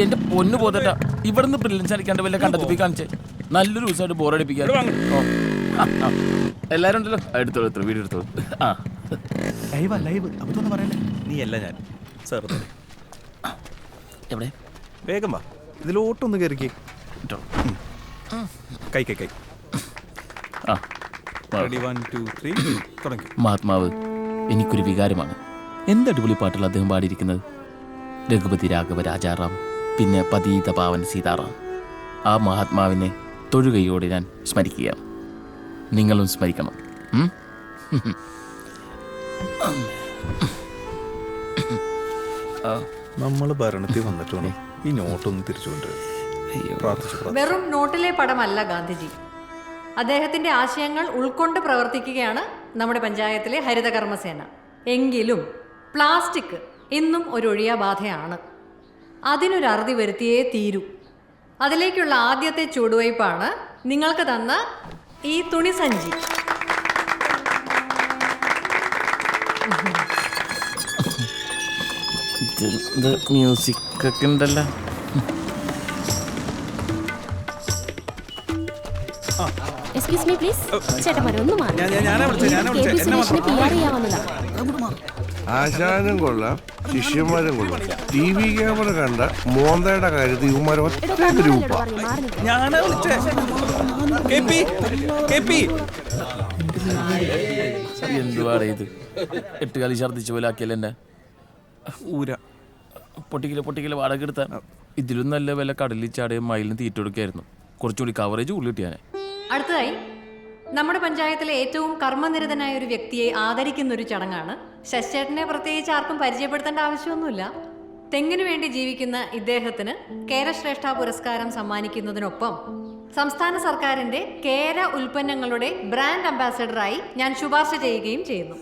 എന്റെ പൊന്നു പോതട്ട. ഇവിടുന്ന് ബ്രില്യൻസ് അടിക്കാണ്ട് വല്ല കണ്ടെത്തി കാണിച്ചേ. നല്ലൊരു ദിവസമായിട്ട് ബോറടിപ്പിക്കാൻ. എല്ലാരും ഉണ്ടല്ലോ? എടുത്തോളൂ എടുത്തോളൂ വീട് എടുത്തോളൂ. ആ. ലൈവാ ലൈവ്. അബദ്ധം പറയല്ലേ? നീ അല്ല ഞാൻ. സാർ എവിടെ? വേഗം വാ. ഇതിലോട്ടൊന്ന് കയറിക്കേ. കൈ കൈ കൈ. ആ. ആ. റെഡി വൺ ടു ത്രീ തുടങ്ങി. മഹാത്മാവ് എനിക്കൊരു വികാരമാണ്. എന്ത് അടിപൊളി പാട്ടുകൾ അദ്ദേഹം പാടിയിരിക്കുന്നത്? രഘുപതി രാഘവ രാജാറാം. പിന്നെ പതീത പാവൻ സീതാറാം. ആ മഹാത്മാവിനെ തൊഴുകയോടെ ഞാൻ സ്മരിക്കുക നിങ്ങളും സ്മരിക്കണം? നമ്മൾ ഭരണത്തിൽ വന്നിട്ട് വേണം ഈ നോട്ടൊന്ന് തിരിച്ചുകൊണ്ട്. വെറും നോട്ടിലെ പടമല്ല ഗാന്ധിജി. അദ്ദേഹത്തിന്റെ ആശയങ്ങൾ ഉൾക്കൊണ്ട് പ്രവർത്തിക്കുകയാണ് നമ്മുടെ പഞ്ചായത്തിലെ ഹരിതകർമ്മസേന. എങ്കിലും പ്ലാസ്റ്റിക് ഇന്നും ഒരു ഒഴിയാബാധയാണ്. അതിനൊരു അറുതി വരുത്തിയേ തീരൂ. അതിലേക്കുള്ള ആദ്യത്തെ ചുവടുവയ്പ്പാണ് നിങ്ങൾക്ക് തന്ന ഈ തുണിസഞ്ചി മ്യൂസിക് ഒക്കെ ഉണ്ടല്ലോ. എക്സ്ക്യൂസ് മീ പ്ലീസ് ചേട്ടന്മാരെ ഒന്ന് മാറി. ഞാനാ എന്നെ സുരേഷിനെ പി ആർ ചെയ്യാൻ വന്നതാ. ആശാനും കൊള്ളാം ശിഷ്യന്മാരും കൊള്ളാം. ടി വി ക്യാമറ കണ്ട മോന്തയുടെ കാര്യത്തിൽ ഇവന്മാർ ഒറ്റ ഗ്രൂപ്പ്. ഞാനാ വിളിച്ചേ. K P K P. എന്തുവാടേ ഇത്? എട്ട് കളി ഛർദിച്ച പോലെ ആക്കിയല്ലേ എന്നെ? ഊര. പൊട്ടിക്കൽ പൊട്ടിക്കൽ വാടക എടുത്താൽ ഇതിലും നല്ല വില കടലിൽ ചാടിയ മയിലിന് തീറ്റ കൊടുക്കായിരുന്നു. കുറച്ചുകൂടി കവറേജ് ഉള്ളിൽ കിട്ടിയാനെ. അടുത്തതായി നമ്മുടെ പഞ്ചായത്തിലെ ഏറ്റവും കർമ്മനിരതനായ ഒരു വ്യക്തിയെ ആദരിക്കുന്ന ഒരു ചടങ്ങാണ് ശശിചേട്ടനെ പ്രത്യേകിച്ച് ആർക്കും പരിചയപ്പെടുത്തേണ്ട ആവശ്യമൊന്നുമില്ല. തെങ്ങിനു വേണ്ടി ജീവിക്കുന്ന ഇദ്ദേഹത്തിന് കേരശ്രേഷ്ഠ പുരസ്കാരം സമ്മാനിക്കുന്നതിനൊപ്പം സംസ്ഥാന സർക്കാരിന്റെ കേര ഉൽപ്പന്നങ്ങളുടെ ബ്രാൻഡ് അംബാസഡറായി ഞാൻ ശുപാർശ ചെയ്യുകയും ചെയ്യുന്നു.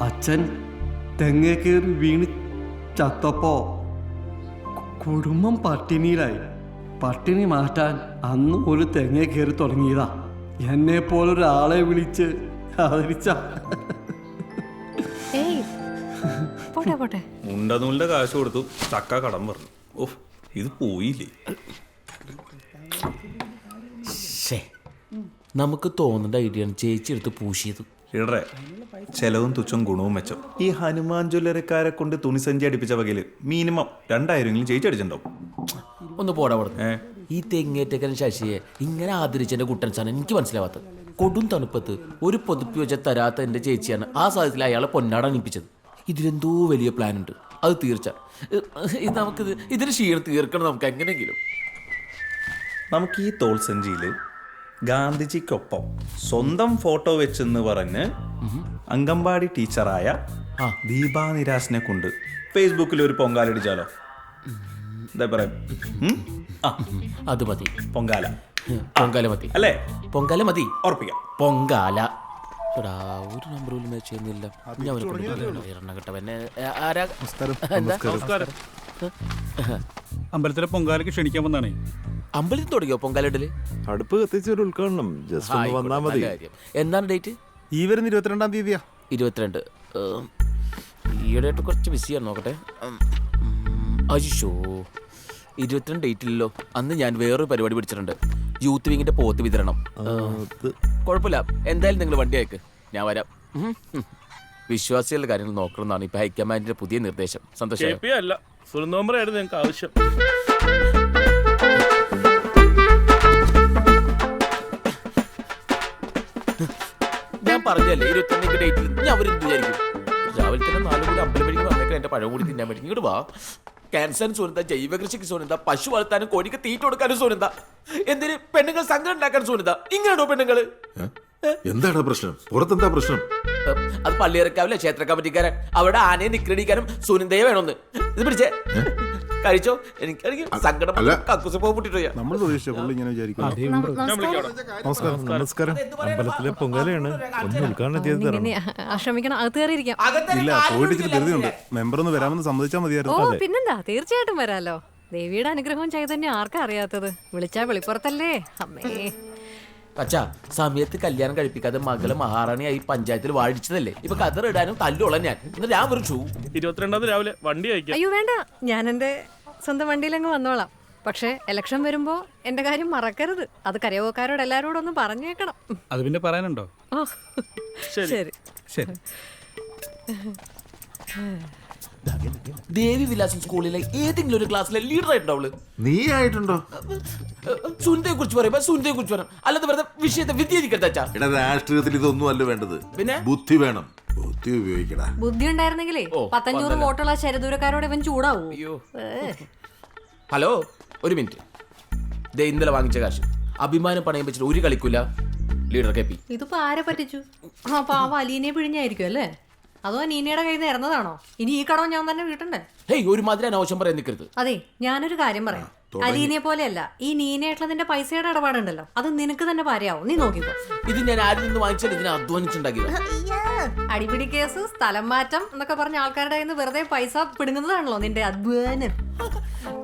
അച്ഛൻ തെങ്ങേ കയറി വീണ് ചത്തപ്പോ കുടുംബം പട്ടിണിയിലായി. പട്ടിണി മാറ്റാൻ അന്ന് ഒരു തെങ്ങേ കയറി തുടങ്ങിയതാ. എന്നെ പോലൊരാളെ വിളിച്ച് ആദരിച്ച. ഏയ് പോട്ടെ പോട്ടെ. ഉണ്ടനൂലിന്റെ കാശ് കൊടുത്തു. ചക്ക കടം പറഞ്ഞു. ഓ ഇത് പോയില്ലേ? നമുക്ക് തോന്നേണ്ട ഐഡിയാണ് ചേച്ചി എടുത്ത് പൂശിയത്. ഇടറെ. ചെലവും തുച്ഛം ഗുണവും മെച്ചം. ഈ ഹനുമാൻ ജ്വല്ലറിക്കാരെ കൊണ്ട് തുണിസഞ്ചി അടിപ്പിച്ച വകയിൽ മിനിമം രണ്ടായിരമെങ്കിലും ജയിച്ചടിച്ചിട്ടുണ്ടാവും. ഒന്ന് പോടാ ഏ? ഈ തെങ്ങേറ്റക്കൻ ശശിയെ ഇങ്ങനെ ആദരിച്ചെന്റെ കുട്ടൻസാണ് എനിക്ക് മനസ്സിലാവാത്തത്. കൊടും തണുപ്പത്ത് ഒരു പൊതുപ്പി വെച്ച തരാത്ത എന്റെ ചേച്ചിയാണ് ആ സാഹചര്യത്തിൽ അയാളെ പൊന്നാട അണിപ്പിച്ചത് ഇതിലെന്തോ വലിയ പ്ലാൻ ഉണ്ട് അത് തീർച്ച. ഇത് നമുക്കിത് ഇതിന് ക്ഷീണം തീർക്കണം നമുക്ക് എങ്ങനെയെങ്കിലും. നമുക്ക് ഈ തോൾസഞ്ചിയിൽ ഗാന്ധിജിക്കൊപ്പം സ്വന്തം ഫോട്ടോ വെച്ചെന്ന് പറഞ്ഞ് അംഗൻവാടി ടീച്ചറായ ആ. ദീപാ നിരാശിനെ കൊണ്ട് ഫേസ്ബുക്കിൽ ഒരു പൊങ്കാലടിച്ചാലോ? എന്താ പറയാ? അത് മതി. പൊങ്കാല. പൊങ്കാല മതി. അല്ലേ? പൊങ്കാല മതി. ഉറപ്പിക്കാം. പൊങ്കാല. എടാ, ഒരു നമ്പർ പോലും മാച്ച് ചെയ്യുന്നില്ല ഞാൻ അവനെ കൊണ്ട് പറയാം. എണ്ണം കിട്ടവനെ ആരാ? എന്താ? അമ്പലത്തിലെ പൊങ്കാലയ്ക്ക് ക്ഷണിക്കാൻ വന്നാണേ. അമ്പലത്തിൽ തുടങ്ങിയോ പൊങ്കാലിടൽ അടുപ്പ് കത്തിച്ചൊരു ഉദ്ഘാടനം. ജസ്റ്റ് ഒന്ന് വന്നാ മതി. എന്താണ് ഡേറ്റ് ഈ വരുന്ന ഇരുപത്തിരണ്ടാം തീയതിയാ. ഇരുപത്തിരണ്ട്. ഏം, ഈയിടെയായിട്ട് കുറച്ച് ബിസിയാണ് നോക്കട്ടെ. അജിഷോ ഉം, അയ്യോ ഇരുപത്തിരണ്ട് ഡേറ്റ് ഇല്ലല്ലോ. അന്ന് ഞാൻ വേറൊരു പരിപാടി പിടിച്ചിട്ടുണ്ട്. യൂത്ത് വിങ്ങിന്റെ പോത്ത് വിതരണം. ഏം, കുഴപ്പമില്ല. എന്തായാലും നിങ്ങൾ വണ്ടി അയക്ക്. ഞാൻ വരാം. വിശ്വാസികളുടെ കാര്യങ്ങൾ നോക്കണമെന്നാണ് ഇപ്പൊ ഹൈക്കമാൻഡിന്റെ പുതിയ നിർദ്ദേശം. സന്തോഷം അല്ല. ഫുൾ ഞങ്ങൾക്ക് ആവശ്യം. ഞാൻ പറഞ്ഞല്ലേ ഇരുപത്തൊന്നിക്ക് ഡേറ്റിൽ ഞാൻ അവരെന്ത് വിചാരിക്കും? രാവിലെ തന്നെ നാലു കൂടി അമ്പലം വഴിക്ക് വന്നേക്കാൻ എന്റെ പഴം കൂടി തിന്നാൻ വേണ്ടി. ഇങ്ങോട്ട് വാ. ക്യാൻസറിന് സുനന്ദ ജൈവകൃഷിക്ക് സുനന്ദ പശു വളർത്താനും കോഴിക്ക് തീറ്റ കൊടുക്കാനും സുനന്ദ എന്തിന് പെണ്ണുങ്ങൾ സംഘം ഉണ്ടാക്കാൻ സുനന്ദ ഇങ്ങനെയാണോ പെണ്ണുങ്ങൾ? എന്താണ് പ്രശ്നം? പുറത്തെന്താ പ്രശ്നം? അത് പള്ളിയിറക്കാവില്ല ക്ഷേത്ര കമ്മിറ്റിക്കാരൻ അവിടെ ആനയെ നിക്രടിക്കാനും സുനന്ദയെ വേണമെന്ന്. ഇത് പിടിച്ചേ. കഴിച്ചോ? എനിക്കാണെങ്കിൽ സങ്കടം അല്ല. കക്കൂസ് പൊട്ടിട്ടോയാ നമ്മൾ പ്രതീക്ഷിച്ച പുള്ളി ഇങ്ങനെ നമസ്കാരം. നമസ്കാരം അമ്പലത്തിലെ പൊങ്കാലയാണ്. ഒന്ന് ഉദ്ഘാടനം ചെയ്ത് തരണം. ക്ഷമിക്കണം അകത്ത് കയറിയിരിക്കാം ഇല്ല പോയിട്ട് ഇച്ചിരി ധൃതിയുണ്ട്. മെമ്പർ ഒന്ന് വരാമെന്ന് സമ്മതിച്ചാൽ ഓ മതിയായിരുന്നു പിന്നെന്താ? തീർച്ചയായിട്ടും വരാലോ. ദേവിയുടെ അനുഗ്രഹവും ചൈതന്യം ആർക്കാ അറിയാത്തത്? വിളിച്ചാ വെളിപ്പുറത്തല്ലേ? അമ്മേ. അച്ഛാ സമയത്ത് കല്യാണം കഴിപ്പിക്കാതെ മഹാറാണി മഹാറാണിയായി പഞ്ചായത്തിൽ വാഴിച്ചതല്ലേ? ഇപ്പൊ കതറിടാനും തല്ലുള്ള ഞാൻ. എന്നിട്ട് ഞാൻ വിളിച്ചു ഇരുപത്തിരണ്ടാമത് ഇരുപത്തിരണ്ടാം രാവിലെ വണ്ടി അയക്കാം. അയ്യോ വേണ്ട. ഞാൻ എന്റെ സ്വന്തം വണ്ടിയിലങ്ങ് വന്നോളാം. പക്ഷേ ഇലക്ഷൻ വരുമ്പോ എന്റെ കാര്യം മറക്കരുത്. അത് കരയോഗക്കാരോട് എല്ലാരോടും ഒന്ന് പറഞ്ഞേക്കണം. അത് പിന്നെ പറയാനുണ്ടോ? ശരി. ശരി. ദേവി വിലാസം സ്കൂളിലെ ഏതെങ്കിലും ഒരു ക്ലാസ്സിലെ ലീഡർ ആയിട്ടുണ്ടോ അവൾ? നീ ആയിട്ടുണ്ടോ? സുനിതയെ കുറിച്ച് പറയുമ്പോ സുനിതയെ കുറിച്ച് പറയാം അല്ലാതെ വെറുതെ വിഷയത്തെ എടാ രാഷ്ട്രീയത്തിൽ ഇതൊന്നും അല്ല വേണ്ടത്. പിന്നെ? ബുദ്ധി വേണം. ബുദ്ധി ഉപയോഗിക്കടാ. ബുദ്ധി ഉണ്ടായിരുന്നെങ്കിലേ പത്തഞ്ഞൂറ് വോട്ടുള്ള ശരദൂരക്കാരോട് ഇവൻ ചൂടാവും. ഹലോ ഒരു മിനിറ്റ്. ദേ ഇന്നലെ വാങ്ങിച്ച കാശ്. അഭിമാനം പണയം വെച്ചിട്ട് ഒരു കളിക്കൂല. Leader K P. ഇതിപ്പോ ആരെ പറ്റിച്ചു? അപ്പൊ ആ പാവ അലീനെ പിഴിഞ്ഞായിരിക്കും അല്ലേ? അതോ നീനയുടെ കയ്യിൽ നിന്ന് ഇറന്നതാണോ? ഇനി ഈ കടവും ഞാൻ തന്നെ വീട്ടണ്ടേ? ഹേയ് ഒരുമാതിരി അനാവശ്യം പറയാൻ നിൽക്കരുത് അതെ ഞാനൊരു കാര്യം പറയാം. അലീനെ പോലെയല്ല. ഈ നീനയായിട്ടുള്ള നിന്റെ പൈസയുടെ ഇടപാടുണ്ടല്ലോ. അത് നിനക്ക് തന്നെ ഭാര്യയാവും നീ നോക്കിക്കോ ഇത് ഞാൻ ആരിൽ നിന്ന് വാങ്ങിച്ചാൽ ഇതിനെ അധ്വാനിച്ചുണ്ടാക്കിയത്. അടിപിടി കേസ് സ്ഥലം മാറ്റം എന്നൊക്കെ പറഞ്ഞ ആൾക്കാരുടെ കയ്യിൽ നിന്ന് വെറുതെ പൈസ പിടുങ്ങുന്നതാണല്ലോ നിന്റെ അധ്വാനം.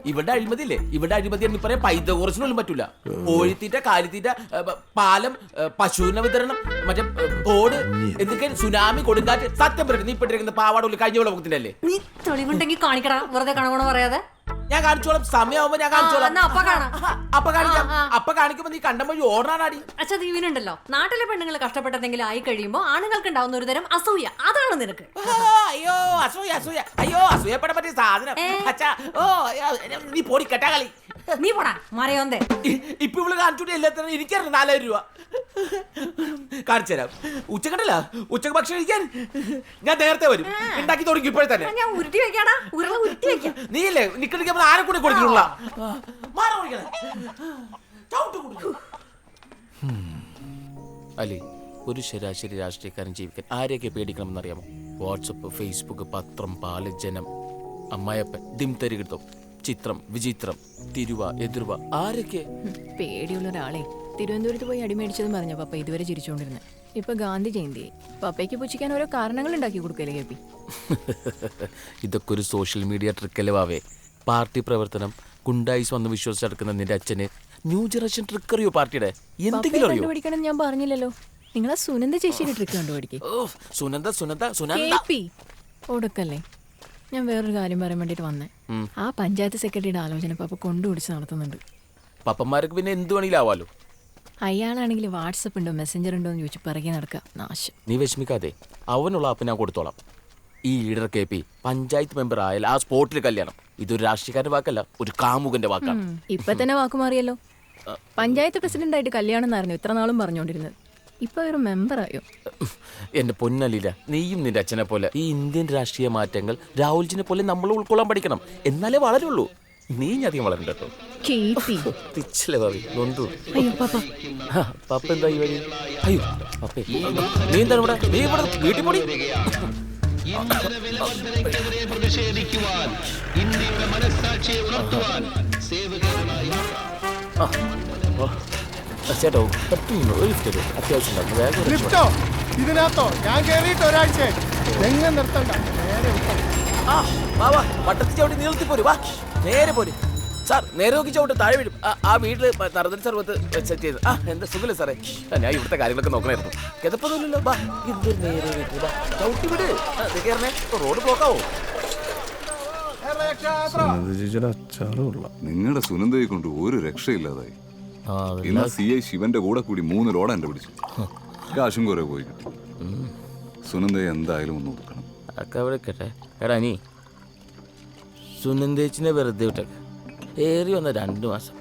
ഇവിടെ അഴിമതി അല്ലേ ഇവിടെ അഴിമതി എന്ന് പറയാൻ പൈതകോറച്ചിനൊന്നും പറ്റൂല. കോഴിത്തീറ്റ കാലിത്തീറ്റ ഏ, പ- പാലം ഏ, പശുവിന വിതരണം മറ്റേ ഏ, ബോർഡ് എന്തൊക്കെ സുനാമി കൊടുങ്കാറ്റ് സത്യം പറഞ്ഞു നീ പെട്ടിരിക്കുന്ന പാവാടുള്ളി കഴിഞ്ഞ വെള്ളത്തിന്റെ അല്ലേ? നീ തെളിവുണ്ടെങ്കിൽ കാണിക്കടാ. വെറുതെ കണകണ പറയാതെ. ഞാൻ കാണിച്ചോളാം. സമയമാകുമ്പോ ഞാൻ കാണിച്ചോളാം. എന്നാ അപ്പ കാണാം. അപ്പ കാണിക്കാം. ആ, ആ. അപ്പ കാണിക്കുമ്പോ നീ കണ്ടം വഴി ഓടാനാടി അച്ഛാ ദീവിനുണ്ടല്ലോ നാട്ടിലെ പെണ്ണുങ്ങൾ കഷ്ടപ്പെട്ടെന്തെങ്കിലും ആയി കഴിയുമ്പോൾ ആണുങ്ങൾക്ക് ഉണ്ടാവുന്ന ഒരു തരം അസൂയ. അതാണ് നിനക്ക്. ആ, അയ്യോ അസൂയ അസൂയ. അയ്യോ അസൂയപ്പെടാൻ പറ്റിയ സാധനം. അച്ഛാ ഓ അയ്യോ, നീ പോടി കെട്ടാ കളി. നീ പോടാ മറയോന്തേ ഇപ്പൊ ഇവൾ കാണിച്ചോണ്ട് എല്ലാത്തിനും എനിക്കറിയാം നാലായിരം രൂപ. കാണിച്ചു തരാം. ഉച്ചക്കണ്ടല്ല ഉച്ചയ്ക്ക് ഭക്ഷണം കഴിക്കാൻ? ഞാൻ നേരത്തെ വരും. ഉണ്ടാക്കി തുടങ്ങി ഇപ്പോഴെ തന്നെ. ഞാൻ ഉരുട്ടി വെക്കാടാ. ഉരുള ഉരുട്ടി വെക്കാം. നീ ഇല്ലേ നിക്കണിക്കുമ്പോൾ ആരെ കൂടെ കൊടുത്തിട്ടുള്ള? അലി ഒരു ശരാശരി രാഷ്ട്രീയക്കാരൻ ജീവിക്കാൻ ആരെയൊക്കെ പേടിക്കണമെന്നറിയാമോ? വാട്സപ്പ് ഫേസ്ബുക്ക് പത്രം പാൽ ജനം അമ്മായപ്പൻ ഡിം തരികിടത്തം ചിത്രം വിചിത്രം തിരുവ എതിർവ ആരൊക്കെ? പേടിയുള്ള ഒരാളെ തിരുവനന്തപുരത്ത് പോയി അടിമേടിച്ചതും പറഞ്ഞ പപ്പ ഇതുവരെ ചിരിച്ചുകൊണ്ടിരുന്നത് ഇപ്പൊ ഗാന്ധി ജയന്തി. പപ്പയ്ക്ക് പുച്ഛിക്കാൻ ഓരോ കാരണങ്ങൾ ഉണ്ടാക്കി കൊടുക്കല്ലേ കെ പി? ഇതൊക്കെ ഒരു സോഷ്യൽ മീഡിയ ട്രിക്കല്ലേ വാവേ. പാർട്ടി പ്രവർത്തനം ഗുണ്ടായിസ് വന്ന് വിശ്വസിച്ചെടുക്കുന്ന നിന്റെ അച്ഛന്. ന്യൂ ജനറേഷൻ ട്രിക്ക് അറിയോ പാർട്ടിയുടെ? എന്തെങ്കിലും അറിയോ? കണ്ടുപിടിക്കണം ഞാൻ പറഞ്ഞില്ലല്ലോ. നിങ്ങളെ സുനന്ദ ചേച്ചിയുടെ ട്രിക്ക് കണ്ടുപിടിക്കേ. സുനന്ദ സുനന്ദ സുനന്ദ. ഒടുക്കല്ലേ? ഞാൻ വേറൊരു കാര്യം പറയാൻ വേണ്ടിട്ട് വന്നേ. ആ പഞ്ചായത്ത് സെക്രട്ടറിയുടെ ആലോചന പപ്പ കൊണ്ടുപിടിച്ച് നടത്തുന്നുണ്ട്. പപ്പന്മാർക്ക് പിന്നെ എന്ത് വേണമെങ്കിലും ആവാലോ? അയാളാണെങ്കിൽ വാട്സപ്പ് ഉണ്ടോ മെസ്സഞ്ചർ ഉണ്ടോ എന്ന് ചോദിച്ച് പിറകെ നടക്കാം. നാശം. നീ വിഷമിക്കാതെ അവനുള്ള ആപ്പ് ഞാൻ കൊടുത്തോളാം. ഈ leader K P panchayat member ആയാൽ ആ സ്പോട്ടിൽ കല്യാണം. ഇതൊരു രാഷ്ട്രീയക്കാരന്റെ വാക്കല്ല ഒരു കാമുകന്റെ വാക്കാണ്. ഇപ്പൊ തന്നെ വാക്കുമാറിയല്ലോ പഞ്ചായത്ത് പ്രസിഡന്റ് ആയിട്ട് കല്യാണം എന്നായിരുന്നു ഇത്ര നാളും പറഞ്ഞുകൊണ്ടിരുന്നത് ഇപ്പൊ ഒരു മെമ്പറായോ എന്റെ പൊന്നലില്ല നീയും നിന്റെ അച്ഛനെ പോലെ ഈ ഇന്ത്യൻ രാഷ്ട്രീയ മാറ്റങ്ങൾ രാഹുൽജിനെ പോലെ നമ്മൾ ഉൾക്കൊള്ളാൻ പഠിക്കണം. എന്നാലേ വളരുള്ളൂ. നീ ഞാൻ അധികം വളരണ്ട കേട്ടോ. നൊന്തു. പാപ്പ. ആ, എന്താ ഈ വഴി? അയ്യോ പപ്പേ. നീ എന്താണ് ഇവിടെ? നീ ഇവിടെ വീട്ടിൽ പോടി. ആ, ഓ, ചേട്ടോ പെട്ടെന്ന് ഒരു ലിഫ്റ്റ് അത്യാവശ്യം വേഗം രക്ഷ. ഇതിനകത്തോ? ഞാൻ കേറിയിട്ട് ഒരാഴ്ച എങ്ങനെ നിർത്തണ്ട. നേരെ ആ വാ വാ വട്ടത്തിൽ ചവിട്ടി നീളത്തി പോരു വാ. നേരെ പോര്. സാർ നേരെ നോക്കി ചവിട്ട് താഴെ വീഴും. ആ, വീട്ടിൽ നറുതൽ സർവത്ത് സെറ്റ് ചെയ്ത്. ആ എന്താ സുഖല്ലേ സാറേ? ഞാൻ ഇവിടുത്തെ കാര്യങ്ങളൊക്കെ നോക്കണായിരുന്നു. കിതപ്പൊന്നുമില്ലല്ലോ ബാ എന്തൊരു നേരെ വീട്ടിൽ ബാ ചവിട്ടി വിട്. കയറണേ റോഡ് ബ്ലോക്കാവോ നിങ്ങളുടെ സുനന്ദയെ കൊണ്ട് ഒരു രക്ഷയില്ലാതായി. ഇന്ന് സി ഐ ശിവന്റെ കൂടെ കൂടി മൂന്ന് ലോഡ് എന്റെ പിടിച്ചു. കാശും കുറെ പോയി കിട്ടി. സുനന്ദ എന്തായാലും ഒന്ന് ഒതുക്കണം. അതൊക്കെ അവിടെ എടാ നീ. സുനന്ദേച്ചിനെ വെറുതെ വിട്ടേക്ക്. ഏറി വന്ന രണ്ട് മാസം.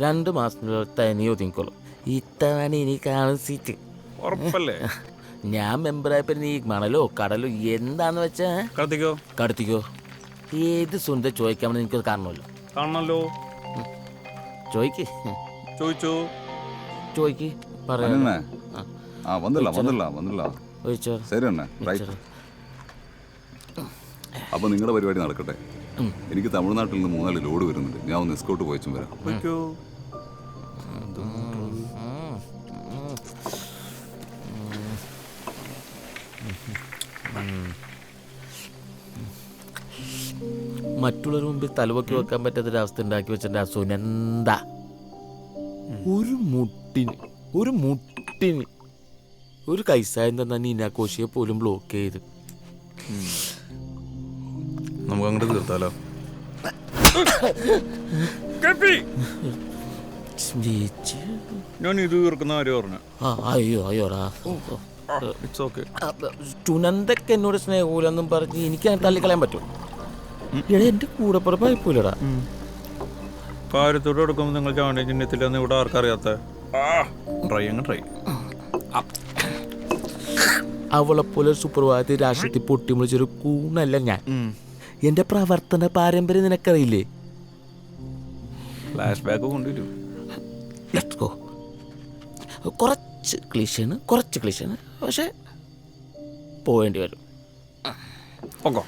രണ്ട് മാസം തനി ഒതുങ്ങിക്കോളും. ഇത്തവണ ഇനി കാണും സീറ്റ്. ഉറപ്പല്ലേ? ഞാൻ മെമ്പറായപ്പോ നീ മണലോ കടലോ എന്താന്ന് വെച്ചാ? കടത്തിക്കോ. കടത്തിക്കോ. ഏത് സുന്ദര ചോദിക്കാമെന്ന് എനിക്കൊരു കാരണമല്ലോ. കാണണല്ലോ. ചോയ്ക്ക് ചോദിച്ചോ? ചോയ്ക്ക് പറയാ. അண்ணേ ഒഴിച്ചോ ശരി അണ്ണേ. റൈറ്റ് നിങ്ങളുടെ പരിപാടി നടക്കട്ടെ. എനിക്ക് തമിഴ്നാട്ടിൽ നിന്ന് മൂന്നാൽ ലോഡ് വരുന്നുണ്ട്. ഞാൻ ഒന്ന് എസ്കോട്ട് പോയച്ചും വരാം. പോയിക്കോ മറ്റുള്ളവർ മുമ്പിൽ തലവൊക്കെ വെക്കാൻ പറ്റാത്തൊരവസ്ഥ ഉണ്ടാക്കി വെച്ചിട്ടുണ്ട് സുനന്ദ ഒരു മുട്ടിന് ഒരു മുട്ടിന്. ഒരു കൈസായം തന്ന നീനാഘോഷിയെ പോലും ബ്ലോക്ക് ചെയ്ത്. നമുക്ക് അങ്ങോട്ട് തീർത്താലോ? ചേച്ചി. ഞാൻ ഇത് തീർക്കുന്ന കാര്യം പറഞ്ഞു ആ, അയ്യോ അയ്യോടാ ഇറ്റ്സ് ഓക്കെ സുനന്ദക്ക് എന്നോട് സ്നേഹമില്ലെന്നും പറഞ്ഞ് എനിക്ക് തള്ളിക്കളയാൻ പറ്റും എടാ എന്റെ കൂടെ പുറപ്പായിപ്പോലടാ കാര്യത്തോട് എടുക്കുമ്പോൾ നിങ്ങൾ ചാണ്ടി ചിഹ്നത്തില്ലെന്ന് ഇവിടെ ആർക്കറിയാത്ത ട്രൈ അങ്ങ് ട്രൈ അവളെ പോലെ ഒരു സുപ്രഭാതത്തിൽ രാഷ്ട്രത്തിൽ പൊട്ടിമുളിച്ചൊരു കൂണല്ല ഞാൻ. എന്റെ പ്രവർത്തന പാരമ്പര്യം നിനക്കറിയില്ലേ? ഫ്ലാഷ് ബാക്ക് കൊണ്ടുവരും. ഗോ കുറച്ച് ക്ലീശാണ് കുറച്ച് ക്ലീശാണ്. പക്ഷെ പോവേണ്ടി വരും. പൊക്കോ.